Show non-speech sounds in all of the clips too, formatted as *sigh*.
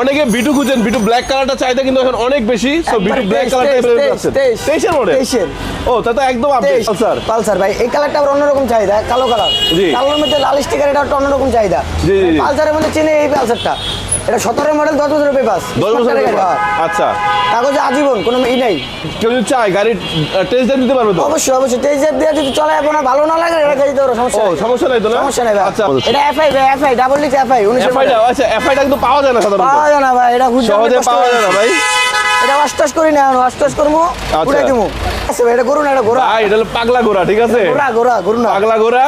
অনেকে বিটু খুঁজেন B2 black কালারটা চাইতে কিন্তু এখন অনেক বেশি সো বিটু ব্ল্যাক কালারটা এভেলেবল আছে। তেইশ। 23 এর মডেল তেইশের। ও তা তো একদম আপডেট। স্যার পালসার ভাই। এই কালারটা আবার অন্যরকম চাহিদা কালো কালার জি। কালোর মধ্যে লাল স্টিকার এটা একটা অন্যরকম চাহিদা। জি, জি, জি। পালসারের মধ্যে চিনে এই পালসারটা এটা সতেরো মডেল দশ বছরের পেপাস 10 বছরের আচ্ছা। কাগজে আজীবন কোনো ই নাই। কেউ যদি চায় গাড়ি টেস্ট ড্রাইভ দিতে পারবে তো? অবশ্যই অবশ্যই। টেজের দিয়ে যদি চলে আপনার ভালো না লাগে এটা দিতে পারো সমস্যা ও সমস্যা নাই তো না? সমস্যা নাই আচ্ছা। এটা এফআই ভাই এফআই ডাবল ডিক্স এফআই উনিশের এফআই আচ্ছা এফআই টা কিন্তু পাওয়া যায় না সাধারণত। পাওয়া যায় না ভাই এটা সহজে পাওয়া যায় না ভাই। এটা অষ্টাস করি না এখন অষ্টাস করব আচ্ছা। উড়াই দিবো আচ্ছা ভাই এটা করুন এটা ঘোরা এটা পাগলা ঘোরা ঠিক আছে? ঘোরা ঘোরা ঘুরুন না। পাগলা গোরা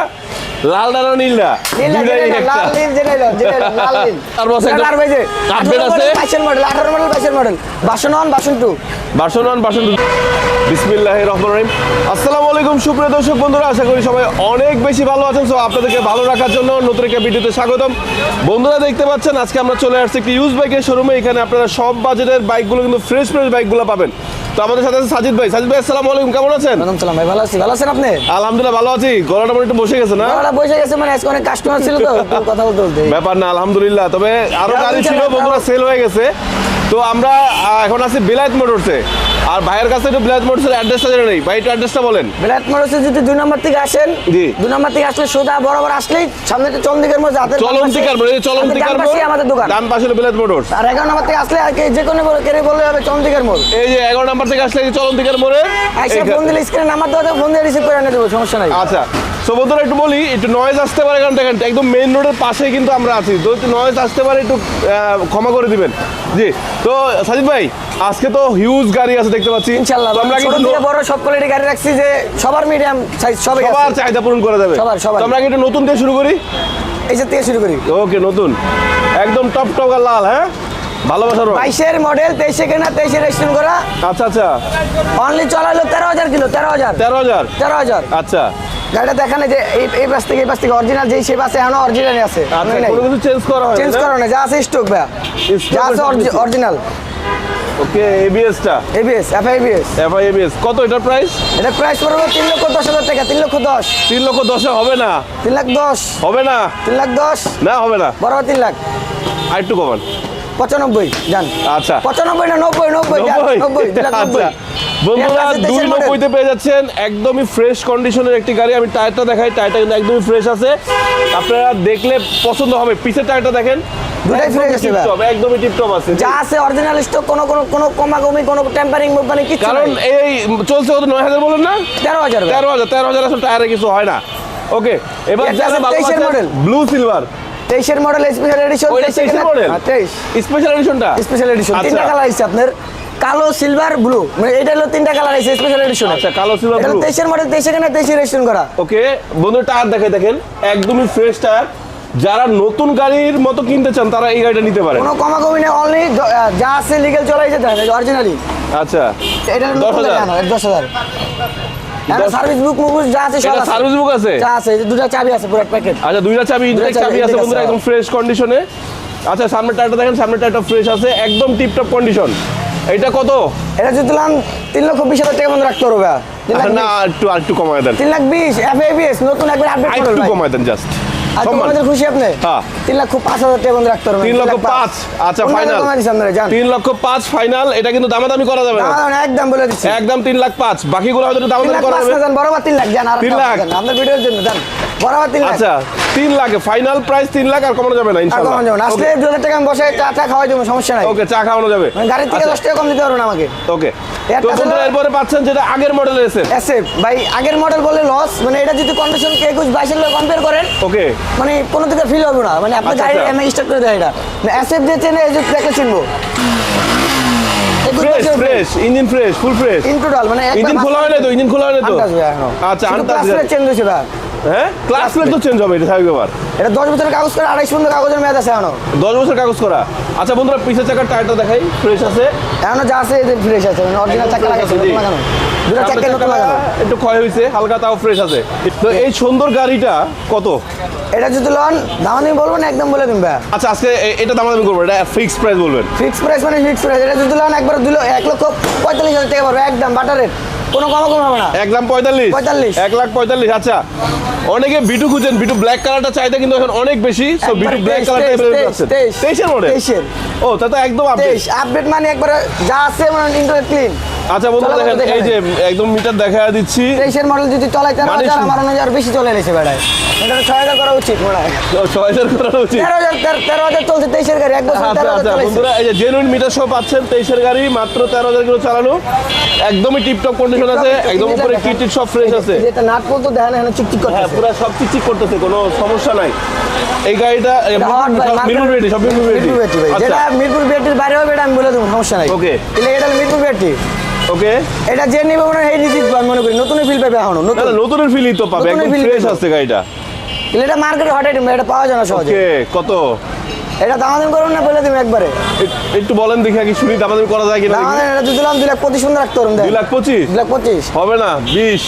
লাল ডানা দুইটাই একটা। লাল নীল যেটা লাল নীল। *laughs* তার বসে একটা আর ভাই যে, update 18 আছে? Model, 22 model, 18 model, 22 model. Version one, version two. Version one version two বিসমিল্লাহ রহমান রহিম আসসালামু আলাইকুম সুপ্রিয় দর্শক বন্ধুরা আশা করি সবাই অনেক বেশি ভালো আছেন সো আপনাদেরকে ভালো রাখার জন্য নতুন একটা ভিডিওতে স্বাগতম বন্ধুরা দেখতে পাচ্ছেন আজকে আমরা চলে আসছি একটি ইউজ বাইকের শোরুমে এখানে আপনারা সব বাজেটের বাইকগুলো কিন্তু ফ্রেশ ফ্রেশ বাইকগুলো পাবেন তো আমাদের সাথে আছে সাজিদ ভাই। সাজিদ ভাই আসসালামু আলাইকুম কেমন আছেন? ওয়ালাইকুম সালাম ভাই, ভালো আছি? ভালো আছেন আপনি? আলহামদুলিল্লাহ ভালো আছি। গলাটা মনে একটু বসে গেছে না? গলাটা বসে গেছে মানে আজকে অনেক কাস্টমার ছিল তো কথা বলতে বলতে। ব্যাপার না আলহামদুলিল্লাহ। তবে আরও গাড়ি ছিল বন্ধুরা সেল হয়ে গেছে। তো আমরা এখন আছি বিলাইত মোটরসে। আর ভাইয়ের কাছে একটু বিলায়ত মোটরসের অ্যাড্রেসটা জেনে নেই। ভাই একটু অ্যাড্রেসটা বলেন। বিলাত মোটরসে যদি দুই নম্বর থেকে আসেন জি। দুই নম্বর থেকে আসলে সোজা বরাবর আসলেই সামনে চন্দিকের মধ্যে হাতের বাম চলন্তিকার পাশে- মোড় এই চলন্তিকার হাতের ডান আমাদের দোকান। ডান পাশে হলো বিলায়ত মোটরস আর এগারো নম্বর থেকে আসলে আর যে কোনো বলে- কেড়ে বললে হবে চন্দিকের মোড় এই যে এগারো নাম্বার থেকে আসলে এই চলন্তিকার মোড়ে আইসা ফোন দিলে স্ক্রিনে নাম্বার দেওয়া ফোন দিয়ে রিসিভ করে এনে দেবো সমস্যা নাই। আচ্ছা সো বন্ধুরা একটু বলি একটু নয়েজ আসতে পারে কারণ দেখেন একদম মেইন রোডের পাশেই কিন্তু আমরা আছি। তো একটু নয়েজ আসতে পারে একটু ক্ষমা করে দিবেন। জি তো সাজিদ ভাই আজকে তো হিউজ গাড়ি আছে দেখতে পাচ্ছি। ইনশাল্লাহ তো আমরা কিন্তু বড় সব কোয়ালিটি গাড়ি রাখছি যে সবার মিডিয়াম সাইজ সবাই সবার চাহিদা পূরণ করা যাবে। সবার, সবার। আমরা কি একটু নতুন দিয়ে শুরু করি? এই যে থেকে শুরু করি। ওকে নতুন। একদম টপ টপ লাল হ্যাঁ? ভালোবাসার রং। বাইশের মডেল তেইশে কেনা তেইশে রেজিস্ট্রেশন করা। আচ্ছা আচ্ছা। অনলি চলালো তেরো হাজার কিলো তেরো হাজার। তেরো হাজার? তেরো হাজার। আচ্ছা। গাড়িটা দেখানে যে এই এই পাশ থেকে এই পাশ থেকে অরিজিনাল যেই শেপ আছে এখনও অরিজিনাল আছে। আচ্ছা কোনো কিছু চেঞ্জ করা হয় চেঞ্জ করো না যা আছে স্টক ভাই যা আছে অরিজিনাল ওকে এবিএসটা এবিএস এফআইবিএস এফআই এবিএস কত এটা প্রাইস এটা প্রাইস পড়বে তিন লক্ষ দশ হাজার টাকা তিন লক্ষ দশ। তিন লক্ষ দশে হবে না? তিন লাখ দশ। হবে না? তিন লাখ দশ। না হবে না। বরাবর তিন লাখ। আর একটু কমান। পঁচানব্বই যান আচ্ছা। পঁচানব্বই না নব্বই নব্বই নব্বই? নব্বই নব্বই আচ্ছা। বন্ধুরা দুই 23 মডেল। নব্বইতে পেয়ে যাচ্ছেন একদমই ফ্রেশ কন্ডিশনের একটি গাড়ি। আমি টায়ারটা দেখাই টায়ারটা কিন্তু একদমই ফ্রেশ আছে। আপনারা দেখলে পছন্দ হবে। পিছের টায়ারটা দেখেন দুটাই একদমই আছে একদমই টিপটপ আছে। যা আছে অরিজিনাল স্টক কোনো কোনো কোনো কমাকমি কোনো টেম্পারিং মুভমেন্ট কিছু কারণ এই চলছে কত বলেন না? আসলে টায়ারে হয় না। ওকে এবার এটা যারা ভালো 23 ব্লু সিলভার তেইশের মডেল স্পেশাল এডিশন ওইটা 23 তেইশ। স্পেশাল এডিশনটা স্পেশাল এডিশন তিনটা কালার আছে আপনার। কালো সিলভার ব্লু মানে এটা হলো তিনটা কালার আছে স্পেশাল এডিশন আচ্ছা কালো সিলভার এটা ব্লু তেইশের মডেল তেইশে কেনা তেইশে রেজিস্ট্রেশন করা। ওকে বন্ধু টায়ার দেখে দেখেন একদমই ফ্রেশ টায়ার যারা নতুন গাড়ির মতো কিনতে চান তারা এই গাড়িটা নিতে পারেন। কোনো কমাকমি নেই অনলি যা আছে লিগেল চলাইছে অরিজিনালি আচ্ছা এটা দশ হাজার। দশ সার্ভিস বুক যা আছে সব সার্ভিস বুক আছে? যা আছে দুটা চাবি আছে পুরো প্যাকেট আচ্ছা দুইটা চাবি ইনটেক চাবি চাবি আছে বন্ধুরা একদম ফ্রেশ কন্ডিশনে আচ্ছা সামনের টায়ারটা দেখেন সামনের টায়ারটা ফ্রেশ আছে একদম টিপটপ কন্ডিশন এটা কত? এটা যদি দিলাম তিন লক্ষ বিশ হাজার টাকা বন্ধ রাখতে পারবে আচ্ছা, না একটু আর একটু কমায় দেন। তিন লাখ বিশ এফএবিএস নতুন একবার আপডেট করবেন একটু কমায় দেন জাস্ট তোমাদের খুশি আপনি? হ্যাঁ। তিন পাঁচ হাজার টাকা রাখতে পারবেন তিন লক্ষ পাঁচ। আচ্ছা ফাইনাল তিন লক্ষ পাঁচ ফাইনাল এটা কিন্তু দামাদামি করা যাবে না। না, না, একদম বলে দিচ্ছি। একদম তিন লাখ পাঁচ। বাকিগুলো তিন দামাদামি করা যাবে। তিন লাখ যান আর তিন লাখ? আপনার ভিডিওর জন্য যান। বরাবর তিন আচ্ছা তিন লাখে ফাইনাল প্রাইস তিন লাখ আর কমানো যাবে না আর ইনশাল্লাহ। কমান যাবেন আসলে দু হাজার টাকা আমি বসে চা চা খাওয়াই দেবো সমস্যা নাই। ওকে চা খাওয়ানো যাবে। মানে থেকে আচ্ছা, দশ টাকা কম দিতে পারবেন আমাকে। ওকে তো বন্ধুরা এরপরে পাচ্ছেন যেটা আগের মডেলের এসে এসএফ ভাই আগের মডেল বলে লস মানে এটা যদি কন্ডিশন একুশ বাইশের লোক কম্পেয়ার করেন ওকে মানে কোনো দিকে ফিল হবে না। মানে আচ্ছা, গাড়ি আচ্ছা। এমএ স্টার্ট করে দেয় এটা। এসএফ দিয়ে চেনে এই যে দেখে চিনবো। Fresh fresh engine fresh full fresh in total মানে ইঞ্জিন খোলা হয় না তো? ইঞ্জিন খোলা হয় না তো। আচ্ছা প্লেট চেঞ্জ হয়েছে হ্যাঁ? ক্লাস প্লেট তো চেঞ্জ হবে এটা স্বাভাবিক ব্যাপার এটা দশ বছরের কাগজ করে আড়াইশ পর্যন্ত কাগজের মেয়াদ আছে এখনও। দশ বছর কাগজ করা। আচ্ছা বন্ধুরা পিছের চাকার টায়ারটা দেখাই ফ্রেশ আছে। এখনও যা আছে ফ্রেশ আছে অরিজিনাল চাকা লাগাইছে লাগানো। দুটো চাকা নতুন লাগানো। একটু ক্ষয় হয়েছে হালকা তাও ফ্রেশ আছে। তো এই সুন্দর গাড়িটা কত? এটা যদি লন দাম আমি বলব না একদম বলে দিন ভাই আচ্ছা আজকে এটা দাম আমি করব এটা ফিক্স প্রাইস বলবেন। ফিক্স প্রাইস মানে ফিক্স প্রাইস এটা যদি লন একবার দিল এক লক্ষ পঁয়তাল্লিশ হাজার টাকা পড়বে একদম বাটার রেট কোনো কম কম হবে না। এক লাখ পঁয়তাল্লিশ। 45 এক লাখ পঁয়তাল্লিশ আচ্ছা। অনেকে বিটু খুঁজেন বিটু ব্ল্যাক কালারটা চাহিদা কিন্তু এখন অনেক বেশি। সো বিটু ব্ল্যাক কালারটা 23, 23, তেইশের মডেল 23 এর। ও তা তো একদম আপডেট আপডেট মানে একবারে যা আছে মানে ইন্টারনেট ক্লিন আচ্ছা বন্ধু দেখেন এই যে একদম মিটার দেখা দিচ্ছি। তেইশের মডেল যদি চলে তেরো মানে হাজার শুন- আমার অনুযায়ী বেশি চলে এসেছে বেড়ায়। এটা ছয় হাজার করা উচিত মনে হয়। ও, ছয় হাজার করা উচিত। তেরো হাজার তেরো- তেরো হাজার চলছে তেইশের গাড়ি এক বছর আচ্ছা তেরো হাজার আচ্ছা চলেছে। বন্ধুরা এই যে জেনুইন মিটার সহ পাচ্ছেন তেইশের গাড়ি মাত্র তেরো হাজার কিলো চালানো। একদমই টিপটপ কন্ডিশন আছে একদম উপরে কিট সব ফ্রেশ আছে। যেটা নাট বলতো দেখেন এখানে চিকচিক করতেছে। পুরো সব চিকচিক করতেছে কোনো সমস্যা নাই। এই গাড়িটা মিরপুর বেটি সব মিরপুর বেটি। আচ্ছা। যেটা মিরপুর বেটির বাইরে হবে এটা আমি বলে দেবো সমস্যা নাই। ওকে। তাহলে এটা মিরপুর বেটি। ওকে। এটা যে নিবে মনে হয় নিজে আমি মনে করি। নতুন ফিল পাবে এখনও নতুন নতুন। নতুনের ফিলই তো পাবে একদম ফ্রেশ আছে গাড়িটা। তাহলে এটা মার্কেটে হট আইটেম এটা পাওয়া যায় না সহজে। ওকে কত? এটা দামাদাম করুন না বলে দিবেন একবারে। একটু বলেন দেখি আগে শুনি দামাদামি করা যায় কিনা। দামাদাম এটা দিলাম লাখ দুই লাখ পঁচিশ সুন্দর রাখতে পারুন 2 লাখ পঁচিশ? দুই লাখ পঁচিশ। হবে না বিশ।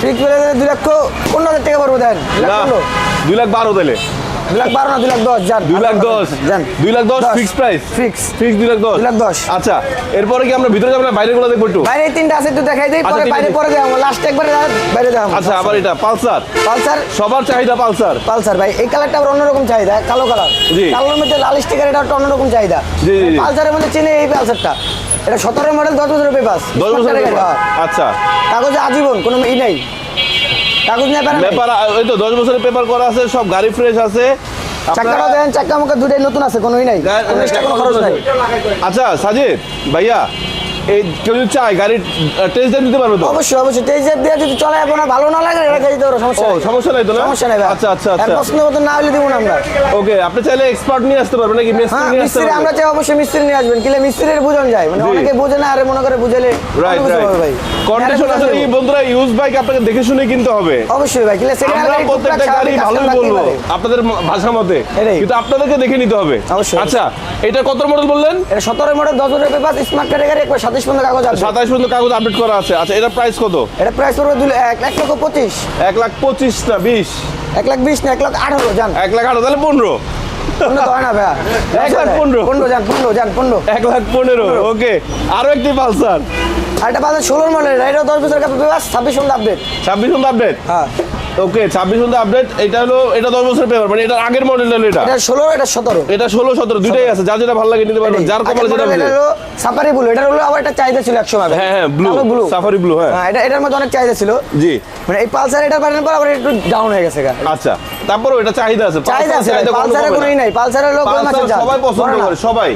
ঠিক বলে দিলে দুই লক্ষ পনেরো হাজার টাকা পড়বে দেন। 2 লাখ না পনেরো। দুই লাখ বারো দিলে দুই লাখ বারো না দুই লাখ দশ? যান দুই লাখ দশ। যান দুই লাখ দশ দশ। ফিক্স প্রাইস ফিক্স ফিক্স দুই লাখ দশ। দুই লাখ দশ। আচ্ছা এরপরে কি আমরা ভিতরে যাব না বাইরে গুলো দেখব একটু? বাইরে তিনটা আছে একটু দেখাই দিই আচ্ছা, পরে বাইরে। পরে দেখাবো লাস্ট একবারে বাইরে আচ্ছা আবার এটা পালসার। পালসার? সবার চাহিদা পালসার। পালসার ভাই এই কালারটা আবার অন্যরকম চাহিদা কালো কালার। কালোর মধ্যে লাল স্টিকার এটা একটা অন্যরকম চাহিদা। পালসারের মধ্যে চিনে এই পালসারটা। এটা সতেরো মডেল দশ বছরের দশ বছর আচ্ছা। কাগজে আজীবন কোনো ই নাই। কাগজ নিয়ে পারে পেপার ওই তো দশ বছরের পেপার করা আছে সব গাড়ি ফ্রেশ আছে। দেন মুখে দুটাই নতুন আছে কোনোই নাই। গা- কোনো খরচ নাই। আচ্ছা সাজিদ ভাইয়া এই কেউ যদি চায় গাড়ির টেস্ট দিতে পারবে তো? অবশ্যই অবশ্যই। টেজের দিয়ে যদি চলে আপনার ভালো না লাগে এটা দিতে পারো সমস্যা সমস্যা নাই তো না? সমস্যা নাই আচ্ছা আচ্ছা আচ্ছা। প্রশ্ন মতো না হলে দিব না আমরা। ওকে আপনি চাইলে এক্সপার্ট নিয়ে আসতে পারবেন নাকি মিস্ত্রি হ্যাঁ নিয়ে আসতে মিস্ত্রি আমরা চাই অবশ্যই মিস্ত্রি নিয়ে আসবেন কিলে মিস্ত্রির বোঝানো যায়। মানে অনেকে বোঝে না আরে মনে করে বুঝালে রাইট হবে ভাই। রাইট কন্ডিশন আসলে বোঝানো বন্ধুরা ইউজ বাইক আপনাকে দেখে শুনে কিনতে হবে। অবশ্যই ভাই কিলে সেকেন্ড আমরা প্রত্যেকটা গাড়ি ভালোই বলব আপনাদের ভাষা মতে। কিন্তু আপনাদেরকে দেখে নিতে হবে। আচ্ছা এটা কত মডেল বললেন? এটা সতেরো মডেল দশ বছরের পেপার স্মার্ট গাড়ি একবার সাতাশ পর্যন্ত কাগজ আছে সাতাশ পর্যন্ত কাগজ আপডেট করা আছে। আচ্ছা এটা প্রাইস কত? এটা প্রাইস পড়বে দুই এক এক পঁচিশ। এক লাখ পঁচিশ না বিশ? এক লাখ বিশ না এক লাখ আঠারো এক আঠারো তাহলে পনেরো। ছাব্বিশ আপডেট হ্যাঁ। ওকে ছাব্বিশ পর্যন্ত আপডেট এটা হলো এটা দশ বছর পেপার মানে এটার আগের মডেল হলো এটা। এটা ষোলো এটা সতেরো। এটা ষোলো সতেরো দুইটাই আছে যার যেটা ভালো লাগে নিতে পারবেন যার কপালে যেটা এটা। হলো সাফারি ব্লু এটা হলো আবার একটা চাহিদা ছিল একসময় হ্যাঁ হ্যাঁ ব্লু ব্লু সাফারি ব্লু হ্যাঁ। এটা এটার মধ্যে অনেক চাহিদা ছিল। জি। মানে এই পালসার এটার বাড়ানোর পর আবার একটু ডাউন হয়ে গেছে আচ্ছা তারপরেও এটা চাহিদা আছে চাহিদা আছে কমে কোনোই নাই পালসার সবাই পছন্দ করে সবাই।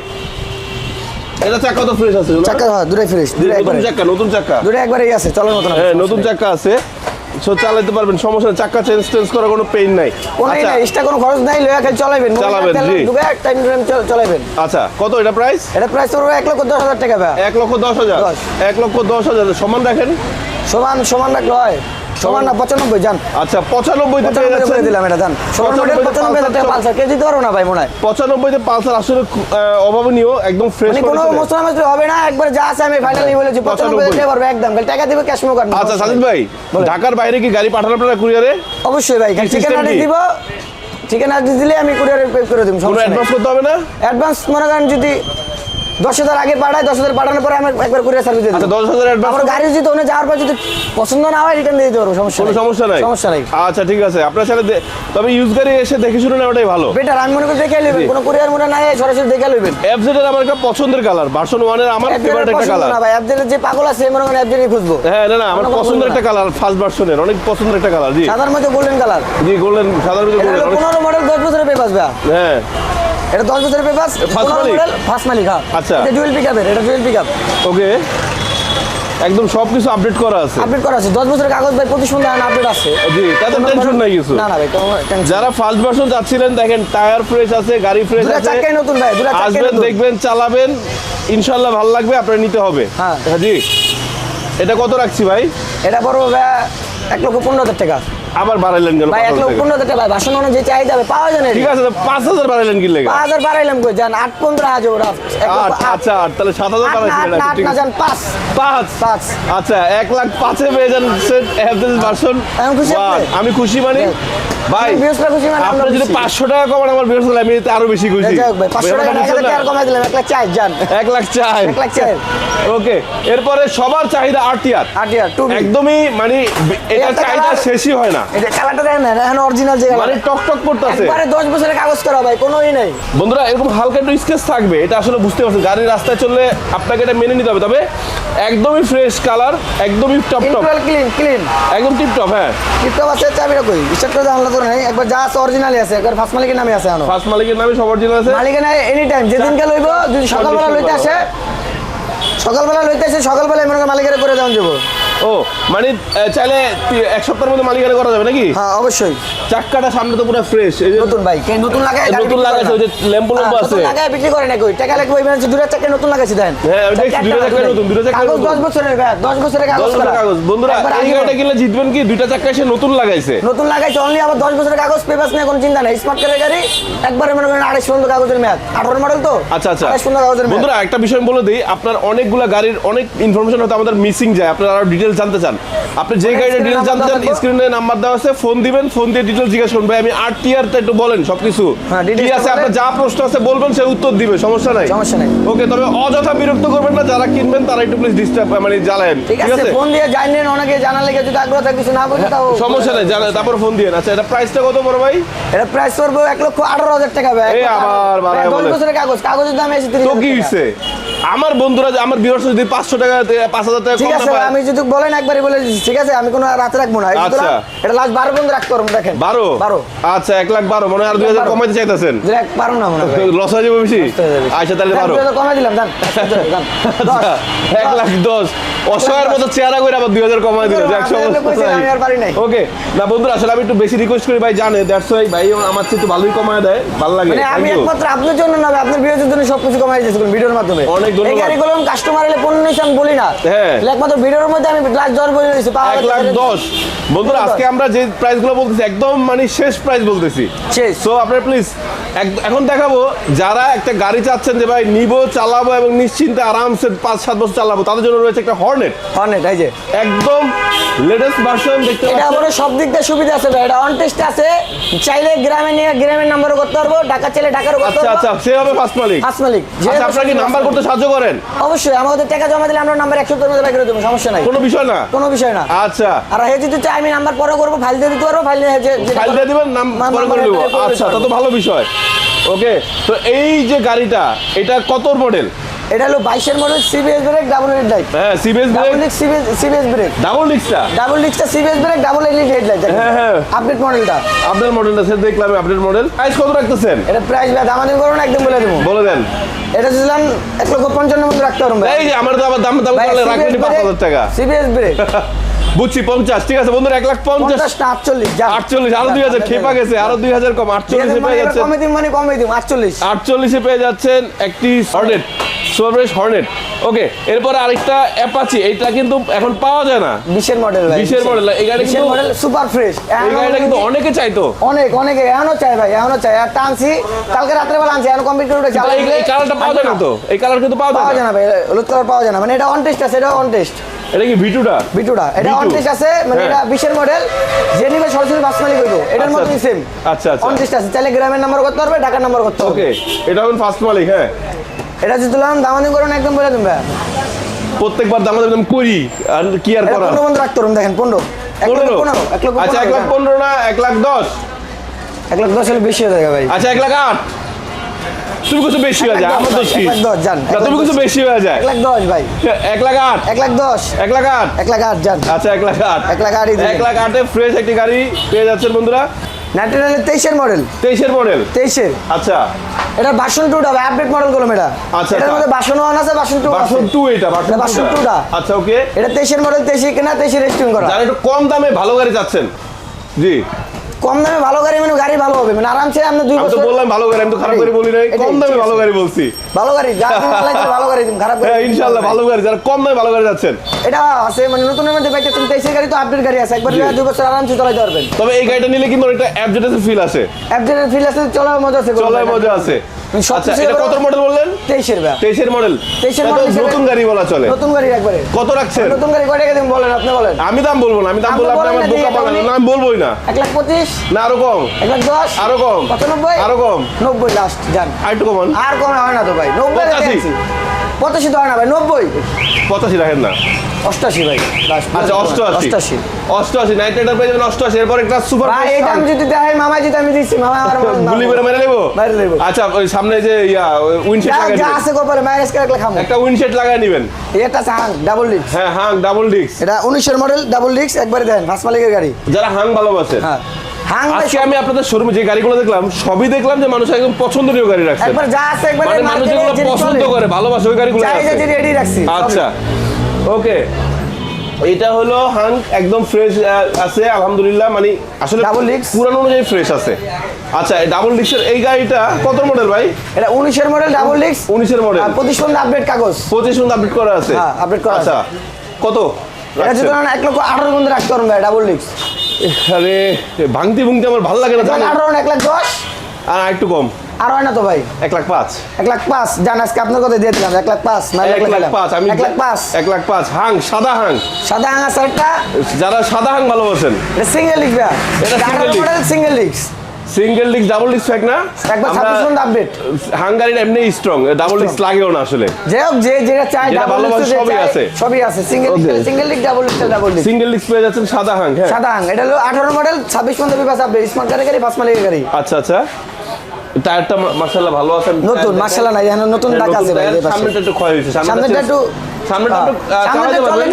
এটা চাকা তো ফ্রেশ আছে এগুলো? হ্যাঁ দুটাই ফ্রেশ দুটাই একবারে। চাকা নতুন চাকা। দুটাই একবারেই আছে চলার মতন হ্যাঁ নতুন চাকা আছে। সো চালাতে পারবেন সমস্যা নেই চাকা চেঞ্জ টেঞ্জ করার কোনো পেইন নাই। আচ্ছা। নাই কোনো খরচ নাই লয়া খালি চলাইবেন। চালাবেন, জি। Time time চলাইবেন। আচ্ছা কত এটা প্রাইস এটা প্রাইস পড়বে এক লক্ষ দশ হাজার টাকা ভাই। এক লক্ষ দশ হাজার। দশ। এক লক্ষ দশ হাজার। সমান রাখেন সমান সমান রাখলে হয়। সমান না পঁচানব্বই যান আচ্ছা পঁচানব্বই করে দিলাম এটা যান সমান মডেল 95 পঁচানব্বই হাজার টাকা পালসার কেজি দিতে পারো না ভাই মনে হয়। পঁচানব্বইতে পালসার আসলে অভাবনীয় একদম ফ্রেশ মানে কোনো মশলা মশলা হবে না একবার যা আছে আমি ফাইনালি বলেছি পঁচানব্বই টাকা একদম। টাকা দিবে ক্যাশ মো কাটবে আচ্ছা সাজিদ ভাই ঢাকার বাইরে কি গাড়ি পাঠানো আপনারা কুরিয়ারে অবশ্যই ভাই system দিব অ্যাড্রেস দিলে আমি কুরিয়ারে পে করে দিব কোনো অ্যাডভান্স করতে হবে না? অ্যাডভান্স মনে করেন যদি দশ হাজার আগে পাঠায় দশ হাজার পাঠানোর পরে আমি একবার কুরিয়ার সার্ভিস আচ্ছা দশ হাজার অ্যাডভান্স আমার গাড়ি যদি ওখানে যাওয়ার পর যদি পছন্দ না হয় রিটার্ন দিয়ে দিতে পারব সমস্যা কোনো নেই। সমস্যা নাই? সমস্যা নাই। আচ্ছা ঠিক আছে। আপনার সাথে তবে ইউজ গাড়ি এসে দেখে শুনে নেওয়াটাই ভালো। বেটার আমি মনে করি দেখে নেবেন। কোনো কুরিয়ার মোটা নাই সরাসরি দেখে নেবেন। এর আমার একটা পছন্দের কালার ভার্সন ওয়ানের আমার ফেভারিট একটা কালার না ভাই অ্যাপজেলের যে পাগল আছে মনে করেন অ্যাপজেলই খুঁজবো। হ্যাঁ না না আমার পছন্দের একটা কালার ফার্স্ট ভার্সনের অনেক পছন্দের একটা কালার জি। মধ্যে গোল্ডেন কালার জি গোল্ডেন সাদার ভিতরে গোল্ডেন পনেরো মডেল দশ বছরের পেপাস ভাই হ্যাঁ। এটা দশ বছরের পেপাস First পনেরো মালিক? ফার্স্ট মালিক হ্যাঁ। আচ্ছা। এটা ডুয়েল পিক আপের এটা ডুয়েল পিক আপ ওকে। একদম সবকিছু আপডেট করা আছে। আপডেট করা আছে। দশ বছরের কাগজ ভাই প্রতি সন্ধ্যা আপডেট আছে। জি তাতে টেনশন নাই কিছু। না না ভাই টেনশন যারা ফার্স্ট ভার্সন চাচ্ছিলেন দেখেন টায়ার ফ্রেশ আছে গাড়ি ফ্রেশ আছে। চাক্কাই নতুন ভাই দুটা চাক্কাই আসবেন দেখবেন চালাবেন। ইনশাল্লাহ ভালো লাগবে আপনার নিতে হবে। হ্যাঁ। জি। এটা কত রাখছি ভাই? এটা বড় ভাই এক লক্ষ পনেরো হাজার টাকা। আবার বাড়াইলেন কেন? ভাই এক লক্ষ? পনেরো হাজার টাকা ভাই বাসন মানে যে চাহিদা হবে পাওয়া যায় ঠিক আছে পাঁচ হাজার বাড়াইলেন কি লেগে? পাঁচ হাজার বাড়াইলাম কই? যান আট পনেরো হাজার ওরা। আচ্ছা আট তাহলে সাত হাজার বাড়াইছিলেন ঠিক আছে। যান পাঁচ। পাঁচ? পাঁচ। আচ্ছা এক লাখ পাঁচে পেয়ে যান আমি খুশি আমি খুশি মানে। ভাই খুশি মানে যদি। পাঁচশো টাকা কমান আমার বিরস আমি আরও বেশি খুশি। পাঁচশো টাকা কমাই দিলাম এক লাখ চার যান এক লাখ চার। এক লাখ চার। ওকে এরপরে সবার চাহিদা আরটিআর। আট ইয়ার টু একদমই মানে এটা চাহিদা শেষই হয় না। কালারটা দেখেন না এখন অরিজিনাল যে মানে টক টক করতেছে। একবারে দশ বছরের কাগজ করা ভাই নেই। বন্ধুরা এরকম হালকা একটু স্কেচ থাকবে এটা আসলে বুঝতে পারছেন। গাড়ির রাস্তায় চললে আপনাকে এটা মেনে নিতে হবে তবে একদমই ফ্রেশ কালার একদমই টপ টপ ক্লিন ক্লিন একদম টিপ টপ হ্যাঁ। আছে চাবিটা কই? বিশ্বাস করে জানলা তো নাই। একবার যা আছে অরিজিনালি আছে একবার ফার্স্ট মালিকের নামে আছে এখনও। ফার্স্ট মালিকের নামে সবার জন্য আছে। মালিকের নাই এনি টাইম যেদিনকে লইব যদি সকালবেলা লইতে আসে সকালবেলা লইতে আসে সকালবেলা মনে করে মালিকের করে দেওয়া যাব। ও মানে চাইলে এক সপ্তাহের মধ্যে মালিকানা করা যাবে নাকি? হ্যাঁ অবশ্যই। চাক্কাটা সামনে তো পুরো ফ্রেশ এই নতুন বাইক নতুন লাগায় নতুন লাগাইছে, ওই যে ল্যাম্পো ল্যাম্পো হ্যাঁ, আছে। নতুন লাগায় বিক্রি করে না কই? টাকা লাগবে ওই মানে দুটা চাকা নতুন লাগাইছে দেন। হ্যাঁ, আমি দেখছি, দুইটা চাকা নতুন, দুইটা চাকা কাগজ 10 বছরের ভাই 10 বছরের কাগজ করা। কাগজ। বন্ধুরা এই গাড়িটা কিনলে জিতবেন কি? দুইটা চাক্কা এসে নতুন লাগাইছে। নতুন লাগাইছে অনলি আবার 10 বছরের কাগজ পেপারস নিয়ে কোনো চিন্তা নাই। স্মার্ট কারের গাড়ি একবারে মনে করেন 28 পর্যন্ত কাগজের মেয়াদ। 18 মডেল তো আচ্ছা আচ্ছা। 28 পর্যন্ত কাগজের মেয়াদ। বন্ধুরা একটা বিষয় বলে দিই আপনার অনেকগুলা গাড়ির অনেক ইনফরমেশন হয়তো আমাদের মিসিং যায়। আপনারা আরও ডিটেলস জানতে চান। আপনি যে গাড়ির ডিটেলস জানতে চান স্ক্রিনে নাম্বার দেওয়া আছে ফোন দিবেন ফোন দিয়ে ডিটেলস জিজ্ঞেস করুন। ভাই আমি আর আর একটু বলেন সবকিছু। হ্যাঁ, কি আছে? আপনার যা প্রশ্ন আছে বলবেন সে উত্তর দিবে সমস্যা নাই। সমস্যা নাই। ওকে তবে অযথা বিরক্ত করবেন না যারা কিনবেন তারা একটু প্লিজ ডিস্টার্ব মানে জ্বালেন ঠিক আছে ফোন দিয়ে জানেন অনেকে জানার লেগে যদি আগ্রহ থাকে কিছু না বলে তাও সমস্যা নাই জানা তারপর ফোন দিয়ে আচ্ছা এটা প্রাইসটা কত বড় ভাই? এটা প্রাইস করব এক লক্ষ আঠারো হাজার টাকা ভাই। এই আবার বাড়ায় দশ বলে। বছরের কাগজ কাগজের দাম এসে তিরিশ তো কি হইছে? আমার বন্ধুরা আমার বিরস যদি পাঁচশো টাকা পাঁচ হাজার টাকা ঠিক আছে আমি যদি বলেন একবারই বলে দিচ্ছি ঠিক আছে? আমি কোনো রাতে রাখব না। আচ্ছা। এটা লাস্ট বারো পর্যন্ত রাখতে পারব দেখেন। বারো? বারো। আচ্ছা এক লাখ বারো মনে আর দুই হাজার বারো। কমাইতে চাইতেছেন। দুই লাখ বারো না মনে লস হয়ে যাবে বেশি? আচ্ছা তাহলে দেন, বারো। দুই হাজার কমাই দিলাম *laughs* জান জান আচ্ছা, এক লাখ দশ। অসহায়ের মতো চেহারা করে আবার দুই হাজার কমাই দিল যাক আমি আমি আর পারি নাই। ওকে না বন্ধুরা আসলে আমি একটু বেশি রিকোয়েস্ট করি ভাই জানে দ্যাটস ওয়াই ভাই আমার চেয়ে একটু ভালোই কমায় দেয় ভালো লাগে মানে আমি একমাত্র আপনার জন্য না আপনার বিয়ের জন্য সবকিছু কমাই দিয়েছি ভিডিওর মাধ্যমে। অনেক ধন্যবাদ। কাস্টমার এলে পণ্য নিয়েছি আমি বলি না। হ্যাঁ। একমাত্র ভিডিওর মধ্যে আমি লাস্ট দর বলে পাওয়া এক লাখ দশ। বন্ধুরা আজকে আমরা যে প্রাইসগুলো বলতেছি একদম মানে শেষ প্রাইস বলতেছি। সো আপনার প্লিজ এখন দেখাবো যারা একটা গাড়ি চাচ্ছেন যে ভাই নিবো চালাবো এবং নিশ্চিন্তে আরামসে পাঁচ সাত বছর চালাবো তাদের জন্য রয়েছে একটা হর্নেট হর্নেট এই যে। একদম লেটেস্ট ভার্সন দেখতে এটা আবার সব দিক দিয়ে সুবিধা আছে ভাই। এটা অন টেস্ট আছে। চাইলে গ্রামে নিয়ে গ্রামের নাম্বারও করতে পারব ঢাকা চাইলে ঢাকারও করতে আচ্ছা আচ্ছা পারব সে হবে ফার্স্ট মালিক। ফার্স্ট মালিক। আচ্ছা আপনারা কি নাম্বার করতে সাহায্য করেন? অবশ্যই আমাদের টাকা জমা দিলে আমরা নাম্বার একশো মধ্যে বাইক করে দেবো সমস্যা নাই। কোনো বিষয় না? কোনো বিষয় না। আচ্ছা। আর হে যদি চাই আমি নাম্বার পরে করব ফাইল দিয়ে দিতে পারব ফাইল ফাইল দিয়ে দিবেন নাম পরে করে দিতে আচ্ছা তা তো ভালো বিষয়। ওকে তো এই যে গাড়িটা এটা কত মডেল এটা হলো বাইশের model CBS brake double head light হ্যাঁ CBS double brake disc CBS CBS brake double ডিস্কটা double ডিস্কটা CBS brake double LED head light হ্যাঁ, হ্যাঁ। আপডেট মডেলটা আপনার মডেলটা সে দেখলাম আপডেট মডেল প্রাইস কত রাখতেছেন? এটা প্রাইস ভাই দামাদামি করুন একদম বলে দেবো। বলে দেন। এটা দিলাম এক লক্ষ পঞ্চান্ন মধ্যে রাখতে পারব এই যে আমার তো আবার দাম দাম রাখবেন পাঁচ হাজার টাকা। সিবিএস ব্রেক *laughs* বুঝছি পঞ্চাশ ঠিক আছে বন্ধুরা এক লাখ পঞ্চাশ। আটচল্লিশ আটচল্লিশ আরও দুই হাজার খেপা গেছে আরও দুই হাজার কম আটচল্লিশে পেয়ে কমে মানে কমে দিম আটচল্লিশ। আটচল্লিশে পেয়ে যাচ্ছেন একটি হর্নেট সুপারফ্রেশ হর্নেট। ওকে এরপরে আরেকটা অ্যাপাচি এইটা কিন্তু এখন পাওয়া যায় না। বিশের মডেল ভাই বিশের model, এই গাড়ি কিন্তু- মডেল সুপার ফ্রেশ এই গাড়িটা কিন্তু অনেকে চাইতো অনেক অনেকে এখনও চাই ভাই এখনও চাই আর টানছি কালকে রাত্রে বেলা আনছি এখন কমপ্লিট করে উঠেছি। এই- এই কালারটা পাওয়া যায় না তো? এই কালার কিন্তু পাওয়া পাওয়া যায় না ভাই হলুদ কালার পাওয়া যায় না। মানে এটা অন টেস্ট আছে এটা অন টেস্ট এটা কি ভিটুটা এটা অন টেস্ট আছে মানে হ্যাঁ। এটা বিশের মডেল যে নিবে সরাসরি বাস মালিক হইব। এটার আচ্ছা, মতই সেম আচ্ছা, আচ্ছা। অন আছে গ্রামের নাম্বার করতে পারবে ঢাকার নাম্বার করতে পারবে। ওকে এটা হবেন ফার্স্ট মালিক হ্যাঁ। এটা যদি তুলাম দামানি করুন একদম বলে দিন ভাই প্রত্যেকবার দাম দাম করি আর কি আর করার? পনেরো বন্ধু রাখতে দেখেন পনেরো। এক লক্ষ পনেরো? পনেরো এক লক্ষ আচ্ছা এক লাখ পনেরো পনেরো না এক লাখ দশ? এক লাখ দশ হলে বেশি হয়ে যাবে ভাই। আচ্ছা এক লাখ আট? তুমি কিছু বেশি হয়ে যায় আমার দোষ কি তুমি কিছু বেশি হয়ে যায় এক লাখ দশ ভাই এক লাখ আট এক লাখ দশ এক লাখ আট এক লাখ আট যান আচ্ছা এক লাখ আট এক লাখ দিবেন। এক লাখ আটে ফ্রেশ একটি গাড়ি পেয়ে যাচ্ছেন বন্ধুরা তেইশের মডেল তেইশের মডেল তেইশের আচ্ছা এটা বাসন টুটা ভাই আপডেট মডেলগুলো এটা আচ্ছা, এটার আচ্ছা। মধ্যে বাসন ওয়ান আছে বাসন টু বাসন টু এটা বাসন বাসন টুটা। আচ্ছা ওকে এটা তেইশের মডেল তেইশে কেনা তেইশে রেজিস্ট্রিং করা যারা একটু কম দামে ভালো গাড়ি চাচ্ছেন জি কম দামে ভালো গাড়ি মানে গাড়ি ভালো হবে মানে আরামসে আপনি দুই বছর বললাম ভালো গাড়ি আমি তো খারাপ গাড়ি বলি নাই কম দামে ভালো গাড়ি বলছি। ভালো গাড়ি যা *laughs* ভালো গাড়ি তুমি খারাপ গাড়ি হ্যাঁ ইনশাল্লাহ ভালো গাড়ি যারা কম দামে ভালো গাড়ি যাচ্ছেন। এটা আছে মানে নতুন মধ্যে পাইতেছেন তেইশের গাড়ি তো আপডেট গাড়ি আছে একবার দুই বছর আরামসে চালাতে পারবেন। তবে এই গাড়িটা নিলে কিন্তু একটা অ্যাবজেটের ফিল আছে। আপডেটের ফিল আছে চলার মজা আছে চলার মজা আছে। এটা এবার- কত মডেল বললেন? তেইশের ভাই। তেইশের মডেল তেইশের মডেল নতুন গাড়ি বলা চলে। নতুন গাড়ি একবারে। কত রাখছেন? নতুন গাড়ি কয় টাকা দিন বলেন আপনি বলেন। আমি দাম বলব না আমি দাম বললাম আপনি আমার বোকা আমি বলবোই না। এক লাখ পঁচিশ? না আরও কম। এক লাখ দশ? আরও কম। পঁচানব্বই? আরও কম। নব্বই লাস্ট জান আর একটু কমান। আর কম হয় না তো ভাই নব্বই পঁচাশি? পঁচাশি তো হয় না ভাই নব্বই। পঁচাশি রাখেন না। অষ্টাশি ভাই আচ্ছা অষ্টআশি অষ্টাশি। অষ্টআশি নাইট রাইডার পেয়ে যাবেন অষ্টআশি এরপর একটা সুপার ভাই এই দাম যদি দেয় মামা যদি আমি দিচ্ছি মামা আমার *laughs* গুলি করে মেরে নেব? মেরে নেব। আচ্ছা ওই সামনে যে ইয়া উইন্ডশেড যা লাগাই যা আছে কপালে মাইনাস করে রাখলে খামো একটা উইন্ডশেড লাগাই নেবেন। এটা ডাবল ডিস্ক হ্যাঁ হাং ডাবল ডিস্ক এটা মডেল ডাবল ডিস্ক একবারে দেন ফার্স্ট মালিকের গাড়ি। যারা হাং ভালোবাসে। হ্যাঁ। আজকে আমি আপনাদের শোরুমে যে গাড়িগুলো দেখলাম সবই দেখলাম যে মানুষ একদম পছন্দনীয় গাড়ি রাখছে। একবার যা আছে একবারে মানে মানুষ যেগুলো পছন্দ করে ভালোবাসে ওই গাড়িগুলো চাই রেডি রাখছি আচ্ছা ওকে এটা হলো হাং একদম ফ্রেশ আছে আলহামদুলিল্লাহ মানে আসলে Double disc? পুরানো অনুযায়ী ফ্রেশ আছে। আচ্ছা এই ডাবল ডিস্কের এই গাড়িটা কত মডেল ভাই? এটা উনিশের মডেল ডাবল ডিস্ক উনিশের মডেল আর পঁচিশ পর্যন্ত আপডেট কাগজ। পঁচিশ পর্যন্ত আপডেট করা আছে? হ্যাঁ, update করা আচ্ছা কত? এটা যদি রাখছেন? না এক লক্ষ আঠারো পর্যন্ত রাখতে পারবেন ভাই ডাবল ডিস্ক আরে ভাঙতে ভুংতি আমার ভালো লাগে না জানেন? আঠারো এক লাখ দশ? আর একটু কম। আর হয় না তো ভাই। এক লাখ পাঁচ। এক লাখ পাঁচ? জান আজকে আপনার কথা দিয়ে দিলাম এক লাখ পাঁচ না এক লাখ পাঁচ আমি এক লাখ পাঁচ। এক লাখ পাঁচ। হাং সাদা হাং। সাদা হাং আছে একটা। যারা সাদা হাং ভালোবাসেন। সিঙ্গেল লিখবে এটা single disc। সিঙ্গেল লিক্স সিঙ্গেল ডিস্ক ডাবল ডিস্ক ফ্যাক না? একবার আমরা- ছাব্বিশ আপডেট হাঙ্গারির এমনি স্ট্রং ডাবল ডিস্ক লাগেও না আসলে। যে হোক যে যেটা চাই ডাবল লিক্স সবই আছে। সবই আছে। Single Okay. সিঙ্গেল লিক ডাবল লিক ডাবল লিক সিঙ্গেল ডিস্ক পেয়ে যাচ্ছেন সাদা হাং হ্যাঁ। সাদা হাং। এটা হলো আঠারো মডেল ছাব্বিশ পর্যন্ত বিপাস আপডেট স্মার্ট গাড়ি গাড়ি পাঁচ মালিকের গাড়ি। আচ্ছা আচ্ছা। টায়ারটা মাশাআল্লাহ ভালো আছে। নতুন। মাশাআল্লাহ না, এখানে নতুন হ্যাঁ, দাগ আছে ভাই। সামনেটা একটু ক্ষয় হয়েছে সামনেটা একটু সামনেটা একটু আহ, সামনেটা চালাতে চলে পারবেন?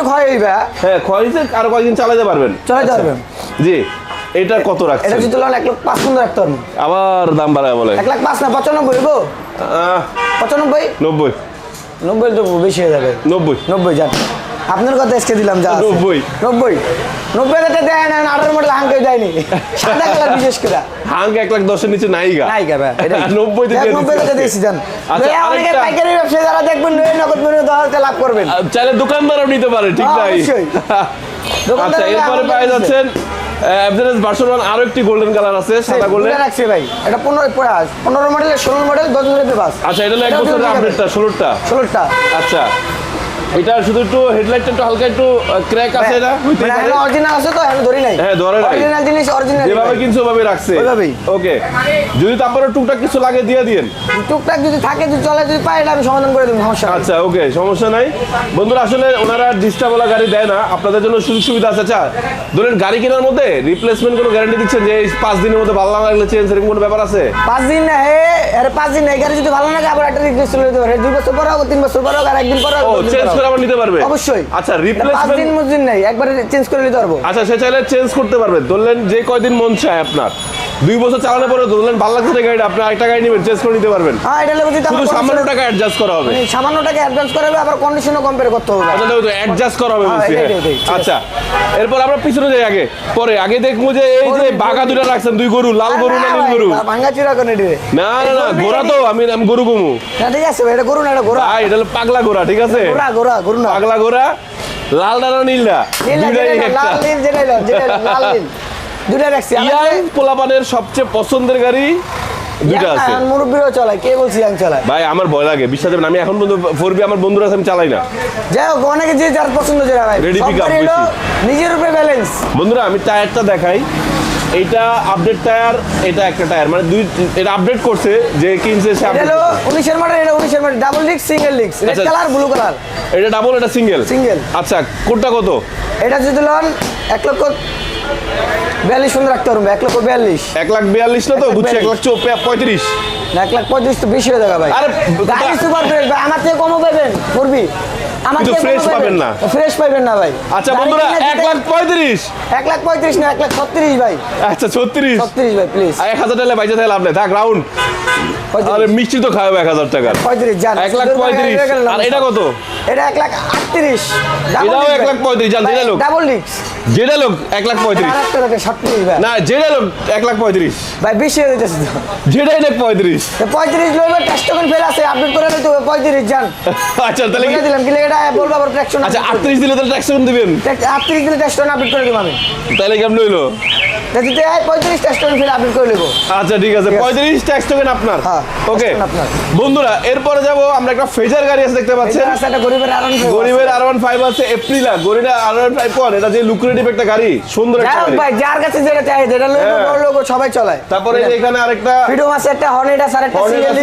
হ্যাঁ ক্ষয় হয়েছে আরও কয়েকদিন চালাতে পারবেন। চালাতে আচ্ছা। পারবেন। জি। এটা কত রাখছেন? এটা যদি লোন এক লাখ পাঁচ পর্যন্ত রাখতে পারবেন আবার দাম বাড়ায় বলে। এক লাখ পাঁচ না পঁচানব্বই গো আহ, পঁচানব্বই? নব্বই। নব্বই তো বেশি হয়ে যাবে। নব্বই। নব্বই যান। আপনার কথা আজকে দিলাম যা আছে। নব্বই। নব্বই। নব্বই হাজার দেয় না আঠারো মডেল হাঙ্কে দেয়নি। *laughs* সাদা কালার বিশেষ করে। হাং এক লাখ দশের নিচে নাই গা। নাই কে ভাই এটাই। *laughs* নব্বই দেখ, নব্বই টাকা দিয়েছি যান। আচ্ছা, অনেকে পাইকারি ব্যবসায়ী যারা দেখবেন নয় নগদ মূল্যে দশ হাজার লাভ করবেন। চাইলে দোকানদারও নিতে পারে ঠিক নাই। *laughs* আচ্ছা এরপরে কাছে। যাচ্ছেন অ্যাভারেজ ভার্সন ওয়ান আরও একটি গোল্ডেন কালার আছে সাদা গোল্ডেন রাখছে ভাই এটা পনেরো পনেরো মডেল ষোলো মডেল দশ বছরের পাস আচ্ছা এটা হলো এক বছরের আপডেটটা ষোলোটা? ষোলোটা। আচ্ছা। এটা শুধু একটু হেডলাইটটা একটু হালকা একটু ক্র্যাক আছে এটা। পারে। অরিজিনাল আছে তো এখন ধরি নাই। হ্যাঁ, ধরে নাই। অরিজিনাল জিনিস অরিজিনাল যেভাবে কিনছো রাখছে। ওইভাবেই। ওকে যদি তারপরে টুকটাক কিছু লাগে দিয়ে দিন টুকটাক যদি থাকে যদি চলে যদি পাই এটা আমি সমাধান করে দেবো সমস্যা আচ্ছা ওকে সমস্যা নাই। বন্ধুরা আসলে ওনারা ডিস্টার্বওয়ালা গাড়ি দেয় না। আপনাদের জন্য সুযোগ সুবিধা আছে আচ্ছা ধরেন গাড়ি কেনার মধ্যে রিপ্লেসমেন্ট কোনো গ্যারান্টি দিচ্ছেন যে পাঁচ দিনের মধ্যে ভালো না লাগলে চেঞ্জ এরকম কোনো ব্যাপার আছে? পাঁচ দিন না হে আরে পাঁচ দিন না গাড়ি যদি ভালো লাগে আবার একটা চলে যেতে পারে। দুই বছর পরে হোক তিন বছর পরে হোক আর একদিন চেঞ্জ পরে করে আবার নিতে পারবে? অবশ্যই। আচ্ছা রিপ্লেসমেন্ট দিন মজুর নাই নেই একবারে চেঞ্জ করে নিতে পারব। আচ্ছা সে চাইলে চেঞ্জ করতে পারবে। ধরলেন যে কয়দিন মন চায় আপনার? দুই বছর চালানোর পরে ধরলেন ভালো লাগছে না গাড়িটা আপনি একটা গাড়ি নেবেন চেঞ্জ করে নিতে পারবেন। হ্যাঁ এটা লেগে যদি শুধু সামান্য টাকা অ্যাডজাস্ট করা হবে। মানে সামান্য টাকা অ্যাডভান্স করাবে আবার কন্ডিশনও কম্পেয়ার করতে হবে। আচ্ছা দেখো তো অ্যাডজাস্ট করা হবে হ্যাঁ, বলছি এটাই, হ্যাঁ। আচ্ছা এরপর আমরা পিছনে যাই আগে পরে। আগে দেখব যে এই যে গরু- বাঘা দুটা রাখছেন দুই গরু লাল গরু না নীল গরু? ভাঙ্গা চিরা করে দিবে না না না ঘোড়া তো আমি আমি গরু গমু না ঠিক আছে এটা গরু না এটা ঘোড়া। আয় এটা পাগলা ঘোড়া ঠিক আছে? ঘোড়া ঘোড়া গরু না। পাগলা ঘোড়া লাল না নীল না, একটা। লাল নীল যেটা লাল নীল। দুটা রাখছি ইয়াং পোলাপানের সবচেয়ে পছন্দের গাড়ি দুইটা আছে। মুরব্বীরাও চালায় কে বলছি ইয়াং চালায়? ভাই আমার ভয় লাগে বিশ্বাস করবেন আমি এখন পর্যন্ত ফোর বি আমার বন্ধুরা আছে আমি চালাই না। যাই হোক অনেকে যে যার পছন্দ যেটা ভাই গাড়ি হলো বেশি। নিজের উপরে ব্যালেন্স বন্ধুরা আমি টায়ারটা দেখাই। এইটা আপডেট টায়ার এটা একটা টায়ার মানে দুই এটা আপডেট করছে যে কিনছে সে এটা update হলো করছে। উনিশের মডেল এটা উনিশের model double disc single disc red আচ্ছা। কালার ব্লু কালার এটা ডাবল এটা সিঙ্গেল Single। আচ্ছা কোনটা কত? এটা যদি লোন এক লক্ষ বিয়াল্লিশ রাখতে পারব এক লক্ষ বিয়াল্লিশ। এক লাখ বিয়াল্লিশ না তো? বুঝছি এক লাখ পঁয়ত্রিশ। এক লাখ পঁয়ত্রিশ তো বেশি হয়ে যাবে ভাই। আরে, গাড়ি সুপার ফ্রেশ ভাই আমার থেকে কমও পাবেন করবি। আমার থেকে fresh পাবেন। না। ফ্রেশ পাবেন না ভাই। আচ্ছা বন্ধুরা এক লাখ পঁয়ত্রিশ। এক লাখ পঁয়ত্রিশ না এক লাখ ছত্রিশ ভাই। আচ্ছা ছত্রিশ। ছত্রিশ ভাই প্লিজ এক হাজার টাকা তাহলে লাভ নেই। থাক রাউন্ড আরে মিষ্টি তো খাওয়াবো এক হাজার টাকার। পঁয়ত্রিশ জান। এক লাখ পঁয়ত্রিশ। আর এটা কত? এটা এক লাখ আটত্রিশ। এটাও এক লাখ পঁয়ত্রিশ জান যেটা লোক ডাবল যেটা লোক এক লাখ পঁয়ত্রিশ। না যেটা লোক এক লাখ পঁয়ত্রিশ। ভাই বেশি হয়ে যেতেছে তো। যেটাই লোক পঁয়ত্রিশ। তো পঁয়ত্রিশ লোক টেস্ট টোকেন ফেল আছে। আপডেট করে হবে পঁয়ত্রিশ জান। *laughs* আচ্ছা তাহলে কি দিলাম কি এটা বলব আবার ট্র্যাকশন আচ্ছা আটত্রিশ দিলে তাহলে ট্যাক্স দিবেন? আটত্রিশ দিলে টোকেন আপডেট করে দিব আমি। তাহলে কেমন হইল? পঁয়ত্রিশ টেস্ট ফিরে আপডেট করে নেব। আচ্ছা ঠিক আছে। পঁয়ত্রিশ ট্যাক্স টোকেন আপনার হ্যাঁ, ওকে আপনার। বন্ধুরা এরপরে যাব আমরা একটা ফেজার গাড়ি আছে দেখতে পাচ্ছেন। এটা গরিবের আর ওয়ান ফাইভ আছে। এপ্রিলা গরিবের আর ওয়ান ফাইভ কোন এটা যে লুক্রেটিভ একটা গাড়ি সুন্দর একটা ভাই যার কাছে যেটা চাই যেটা লোক হ্যাঁ। লোক সবাই চলায়। তারপরে এখানে আরেকটা ফ্রিডম আছে একটা হর্নেট আছে একটা সিঙ্গেল